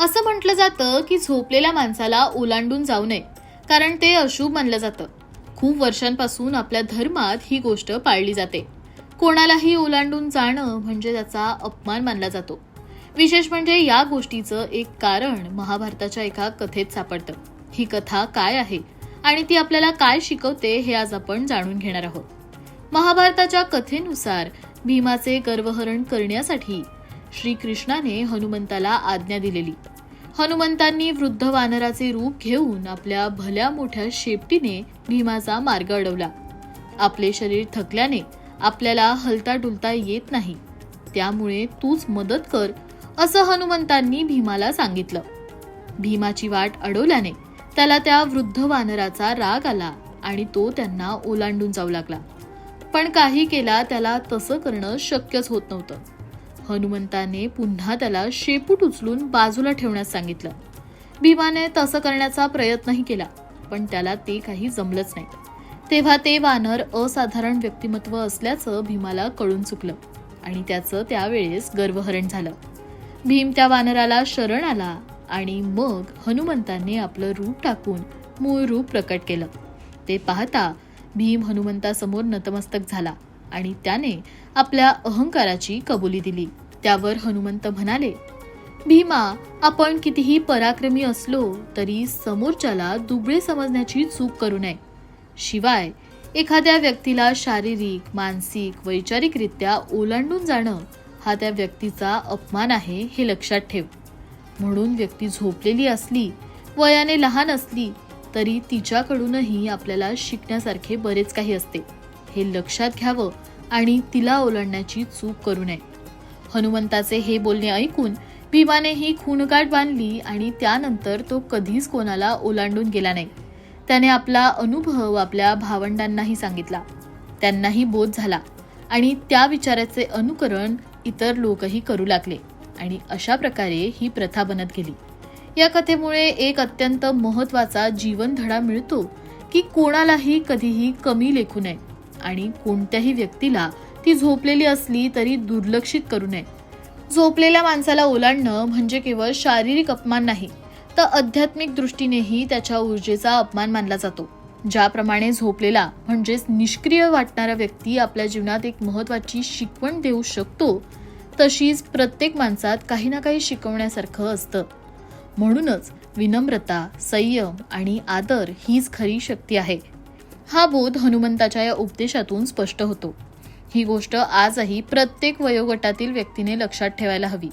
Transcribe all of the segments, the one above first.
असं म्हटलं जातं की झोपलेल्या माणसाला ओलांडून जाऊ नये कारण ते अशुभ मानलं जातं. खूप वर्षांपासून आपल्या धर्मात ही गोष्ट पाळली जाते. कोणालाही ओलांडून जाणं म्हणजे त्याचा अपमान मानला जातो. विशेष म्हणजे या गोष्टीचं एक कारण महाभारताच्या एका कथेत सापडतं. ही कथा काय आहे आणि ती आपल्याला काय शिकवते हे आज आपण जाणून घेणार आहोत. महाभारताच्या कथेनुसार भीमाचे गर्वहरण करण्यासाठी श्रीकृष्णाने हनुमंताला आज्ञा दिलेली. हनुमंतांनी वृद्ध वानराचे रूप घेऊन आपल्या भल्या मोठ्या शेपटीने भीमाचा मार्ग अडवला. आपले शरीर थकल्याने आपल्याला हलता डुलता येत नाही. त्यामुळे तूच मदत कर असं हनुमंतांनी भीमाला सांगितलं. भीमाची वाट अडवल्याने त्याला त्या वृद्ध वानराचा राग आला आणि तो त्यांना ओलांडून जाऊ लागला. पण काही केला त्याला तसं करणं शक्यच होत नव्हतं. हनुमंताने पुन्हा त्याला शेपूट उचलून बाजूला ठेवण्यास सांगितलं. भीमाने तसं करण्याचा प्रयत्नही केला पण त्याला ते काही जमलंच नाही. तेव्हा ते वानर असाधारण व्यक्तिमत्व असल्याचं भीमाला कळून चुकलं आणि त्याचं त्यावेळेस गर्वहरण झालं. भीम त्या वानराला शरण आला आणि मग हनुमंतांनी आपलं रूप टाकून मूळ रूप प्रकट केलं. ते पाहता भीम हनुमंतासमोर नतमस्तक झाला. आणि त्याने आपल्या अहंकाराची कबुली दिली. त्यावर हनुमंत म्हणाले भीमा आपण कितीही पराक्रमी असलो तरी समोरच्याला दुबळे समजण्याची चूक करू नये. शिवाय एखाद्या व्यक्तीला शारीरिक मानसिक वैचारिकरित्या ओलांडून जाणं हा त्या व्यक्तीचा अपमान आहे हे लक्षात ठेव. म्हणून व्यक्ती झोपलेली असली वयाने लहान असली तरी तिच्याकडूनही आपल्याला शिकण्यासारखे बरेच काही असते. हे लक्षात घ्यावं आणि तिला ओलांडण्याची चूक करू नये. हनुमंताचे हे बोलणे ऐकून भीमाने ही खूणगाठ बांधली आणि त्यानंतर तो कधीच कोणाला ओलांडून गेला नाही. त्याने आपला अनुभव आपल्या भावंडांनाही सांगितला. त्यांनाही बोध झाला आणि त्या विचाराचे अनुकरण इतर लोकही करू लागले आणि अशा प्रकारे ही प्रथा बनत गेली. या कथेमुळे एक अत्यंत महत्त्वाचा जीवनधडा मिळतो की कोणालाही कधीही कमी लेखू नये. आणि कोणत्याही व्यक्तीला ती झोपलेली असली तरी दुर्लक्षित करू नये. झोपलेल्या माणसाला ओलांडणं म्हणजे केवळ शारीरिक अपमान नाही तर आध्यात्मिक दृष्टीनेही त्याच्या ऊर्जेचा अपमान मानला जातो. ज्याप्रमाणे झोपलेला म्हणजेच निष्क्रिय वाटणारा व्यक्ती आपल्या जीवनात एक महत्वाची शिकवण देऊ शकतो तशीच प्रत्येक माणसात काही ना काही शिकवण्यासारखं असतं. म्हणूनच विनम्रता संयम आणि आदर हीच खरी शक्ती आहे. हा बोध हनुमंताच्या या उपदेशातून स्पष्ट होतो. ही गोष्ट आजही प्रत्येक वयोगटातील व्यक्तीने लक्षात ठेवायला हवी.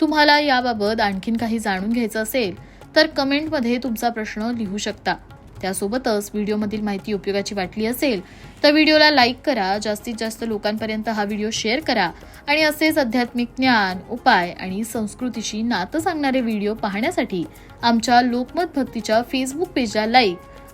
तुम्हाला याबाबत आणखीन काही जाणून घ्यायचं असेल तर कमेंटमध्ये तुमचा प्रश्न लिहू शकता. त्यासोबतच व्हिडिओमधील माहिती उपयोगाची वाटली असेल तर व्हिडिओला लाईक करा जास्तीत जास्त लोकांपर्यंत हा व्हिडिओ शेअर करा आणि असेच आध्यात्मिक ज्ञान उपाय आणि संस्कृतीशी नातं सांगणारे व्हिडिओ पाहण्यासाठी आमच्या लोकमत भक्तीच्या फेसबुक पेजला लाईक